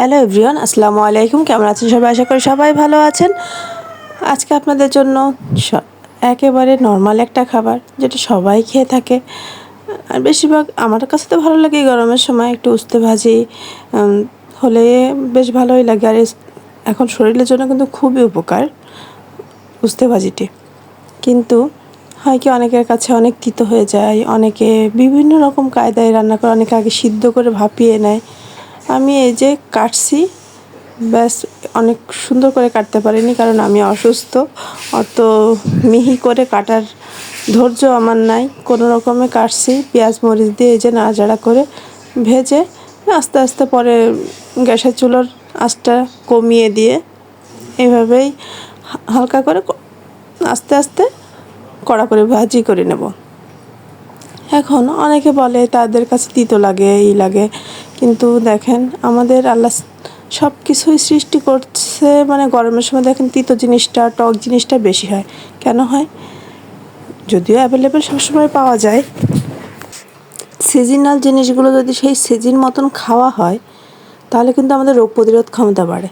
Hello everyone, আসসালামু আলাইকুম। কেমন আছেন সবাই? আশা করি সবাই ভালো আছেন। আজকে আপনাদের জন্য একেবারে নর্মাল একটা খাবার যেটা সবাই খেয়ে থাকে। আর বেশিরভাগ আমার কাছে তো ভালো লাগে গরমের সময় একটু উস্তে ভাজি হলে বেশ ভালোই লাগে। আর এখন শরীরের জন্য কিন্তু খুবই উপকার উস্তে ভাজিটি। কিন্তু হয় কি অনেকের কাছে অনেক তিতো হয়ে যায়, অনেকে বিভিন্ন রকম কায়দায় রান্না করে অনেকে আগে সিদ্ধ করে ভাপিয়ে নেয়। আমি এই যে কাটছি, ব্যাস অনেক সুন্দর করে কাটতে পারিনি কারণ আমি অসুস্থ। অত মিহি করে কাটার ধৈর্য আমার নাই। কোনো রকমে কাটছি, পেঁয়াজ মরিচ দিয়ে এই যে নাড়াচাড়া করে ভেজে আস্তে আস্তে পরে গ্যাসের চুলোর আঁচটা কমিয়ে দিয়ে এভাবেই হালকা করে আস্তে আস্তে কড়া করে ভাজি করে নেব। এখন অনেকে বলে তাদের কাছে তিতো লাগে এই লাগে। কিন্তু দেখেন, আমাদের আল্লাহ সব কিছুই সৃষ্টি করছে মানে গরমের সময় দেখেন তিতো জিনিসটা, টক জিনিসটা বেশি হয়। কেন হয়? যদিও অ্যাভেলেবেল সবসময় পাওয়া যায়। সিজনাল জিনিসগুলো যদি সেই সিজন মতন খাওয়া হয়, তাহলে কিন্তু আমাদের রোগ প্রতিরোধ ক্ষমতা বাড়ে।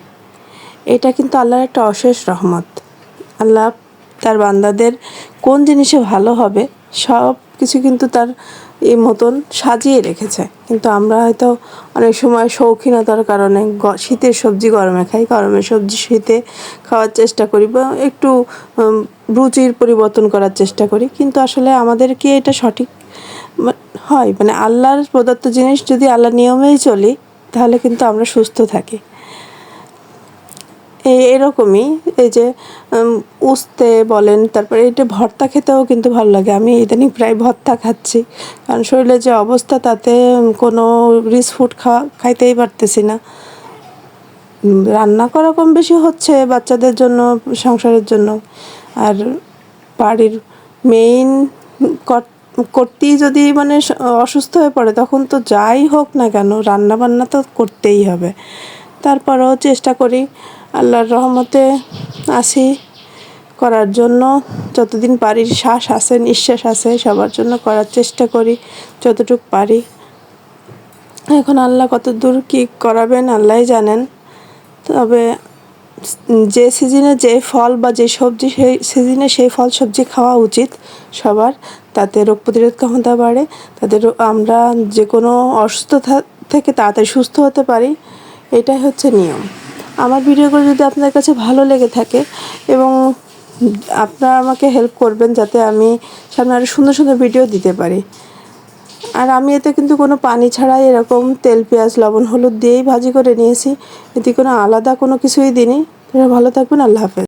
এটা কিন্তু আল্লাহর একটা অশেষ রহমত। আল্লাহ তার বান্দাদের কোন জিনিসে ভালো হবে সব কিছু কিন্তু তার এই মতন সাজিয়ে রেখেছে। কিন্তু আমরা হয়তো অনেক সময় শৌখিনতার কারণে শীতের সবজি গরমে খাই। গরমের সবজি শীতে খাওয়ার চেষ্টা করি বা একটু রুচির পরিবর্তন করার চেষ্টা করি। কিন্তু আসলে আমাদেরকে এটা সঠিক? হয়। মানে আল্লাহর প্রদত্ত জিনিস যদি আল্লাহ নিয়মেই চলি, তাহলে কিন্তু আমরা সুস্থ থাকি। এরকমই, এই যে উস্তে বলেন, তারপরে এটা ভর্তা খেতেও কিন্তু ভালো লাগে। আমি ইদানিং প্রায় ভর্তা খাচ্ছি। কারণ শরীরের যে অবস্থা, তাতে কোনো রিচ ফুড খাওয়া, খাইতেই পারতেছি না। রান্না করা কম বেশি হচ্ছে বাচ্চাদের জন্য, সংসারের জন্য। আর বাড়ির মেইন করতেই যদি মানে অসুস্থ হয়ে পড়ে, তখন তো যাই হোক না কেন রান্না বান্না তো করতেই হবে। তারপরেও চেষ্টা করি আল্লাহর রহমতে আসি করার জন্য। যতদিন পারি শ্বাস আছে, নিঃশ্বাস আছে, সবার জন্য করার চেষ্টা করি, যতটুক পারি। এখন আল্লাহ কত দূর কী করাবেন আল্লাহই জানেন। তবে যে সিজনে যে ফল বা যে সবজি, সেই সিজনে সেই ফল, সবজি খাওয়া উচিত সবার। তাতে রোগ প্রতিরোধ ক্ষমতা বাড়ে। তাদের আমরা যে কোনো অসুস্থতা থেকে তাড়াতাড়ি সুস্থ হতে পারি। এটাই হচ্ছে নিয়ম। আমার ভিডিওগুলো যদি আপনার কাছে ভালো লেগে থাকে এবং আপনারা আমাকে হেল্প করবেন যাতে আমি সামনে আরও সুন্দর সুন্দর ভিডিও দিতে পারি। আর আমি এতে কিন্তু কোনো পানি ছাড়াই এরকম তেল, পেঁয়াজ, লবণ, হলুদ দিয়েই ভাজি করে নিয়েছি। এতে কোনো আলাদা কোনো কিছুই দিইনি। ভালো থাকবেন, আল্লাহ হাফেজ।